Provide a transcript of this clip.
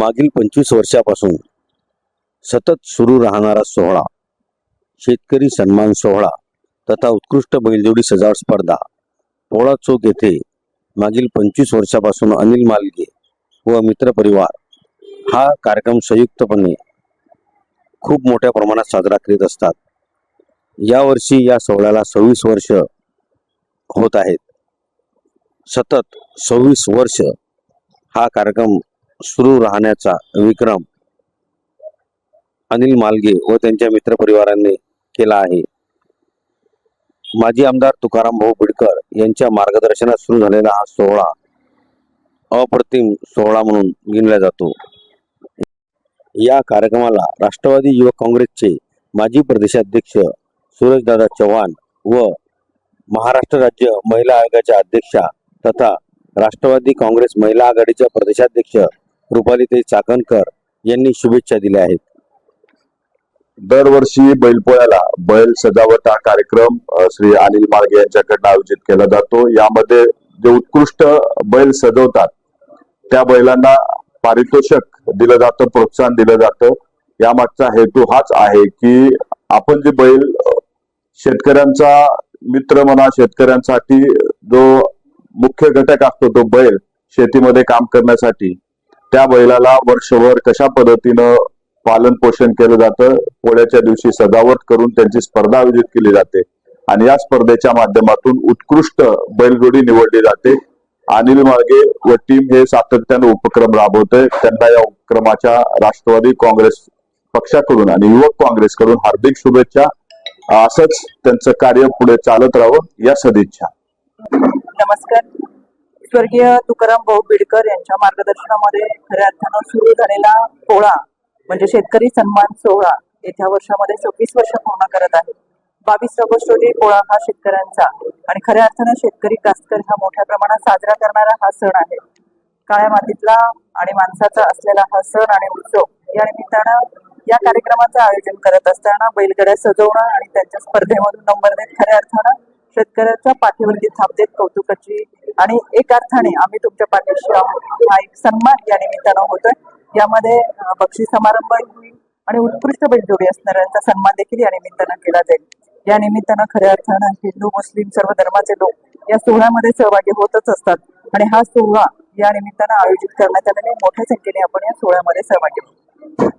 मागील पंचवीस वर्षापासून सतत सुरू राहणारा सोहळा शेतकरी सन्मान सोहळा तथा उत्कृष्ट बैलजोडी सजावट स्पर्धा पोळा चौक येथे मागील पंचवीस वर्षापासून अनिल मालगे व मित्रपरिवार हा कार्यक्रम संयुक्तपणे खूप मोठ्या प्रमाणात साजरा करीत असतात. यावर्षी या सोहळ्याला सव्वीस वर्ष होत आहेत. सतत सव्वीस वर्ष हा कार्यक्रम सुरू राहण्याचा विक्रम अनिल मालगे व त्यांच्या मित्रपरिवारांनी केला आहे. माजी आमदार तुकाराम भाऊ बिडकर यांच्या मार्गदर्शनात सुरू झालेला हा सोहळा अप्रतिम सोहळा म्हणून गिनला जातो. या कार्यक्रमाला राष्ट्रवादी युवक काँग्रेसचे माजी प्रदेशाध्यक्ष सूरजदादा चव्हाण व महाराष्ट्र राज्य महिला आयोगाच्या अध्यक्षा तथा राष्ट्रवादी काँग्रेस महिला आघाडीच्या प्रदेशाध्यक्ष रुपालीताई चाकणकर यांनी शुभेच्छा दिल्या आहेत. दरवर्षी बैलपोळ्याला बैल सजावट हा कार्यक्रम श्री अनिल मार्गे यांच्याकडनं आयोजित केला जातो. यामध्ये जे उत्कृष्ट बैल सजवतात त्या बैलांना पारितोषक दिलं जातं प्रोत्साहन दिलं जातं. यामागचा हेतू हाच आहे की आपण जे बैल शेतकऱ्यांचा मित्र म्हणा शेतकऱ्यांसाठी जो मुख्य घटक असतो तो बैल शेतीमध्ये काम करण्यासाठी त्या बैलाला वर्षभर कशा पद्धतीनं पालन पोषण केलं जातं पोळ्याच्या दिवशी सजावट करून त्यांची स्पर्धा आयोजित केली जाते आणि या स्पर्धेच्या माध्यमातून उत्कृष्ट बैलजोडी निवडली जाते. अनिल मार्गे व टीम हे सातत्याने उपक्रम राबवतोय. त्यांना या उपक्रमाच्या राष्ट्रवादी काँग्रेस पक्षाकडून आणि युवक काँग्रेसकडून हार्दिक शुभेच्छा. असंच त्यांचं कार्य पुढे चालत राहावं या सदिच्छा. नमस्कार. स्वर्गीय तुकाराम भाऊ बिडकर यांच्या मार्गदर्शनामध्ये खऱ्या अर्थानं सुरू झालेला सोहळा म्हणजे शेतकरी सन्मान सोहळा येत्या वर्षामध्ये सव्वीस वर्ष पूर्ण करत आहे. बावीस ऑगस्ट रोजी पोळा हा शेतकऱ्यांचा आणि खऱ्या अर्थानं शेतकरी कास्तकर हा मोठ्या प्रमाणात साजरा करणारा हा सण आहे. काळ्या मातीतला आणि माणसाचा असलेला हा सण आणि उत्सव या निमित्तानं या कार्यक्रमाचं आयोजन करत असताना बैलगाड्या सजवणं आणि त्यांच्या स्पर्धेमधून नंबर देत खऱ्या अर्थानं शेतकऱ्याच्या पाठीवरती थाप देत कौतुकाची आणि एक अर्थाने आम्ही तुमच्या पाठीशी आहोत. हा एक सन्मान या निमित्तानं होतोय. यामध्ये बक्षीस समारंभ होईल आणि उत्कृष्ट बैलजोडी असणाऱ्यांचा सन्मान देखील या निमित्तानं केला जाईल. या निमित्तानं खऱ्या अर्थानं हिंदू मुस्लिम सर्व धर्माचे लोक या सोहळ्यामध्ये सहभागी होतच असतात. आणि हा सोहळा या निमित्तानं आयोजित करण्यात आलेला आहे. मोठ्या संख्येने आपण या सोहळ्यामध्ये सहभागी होतो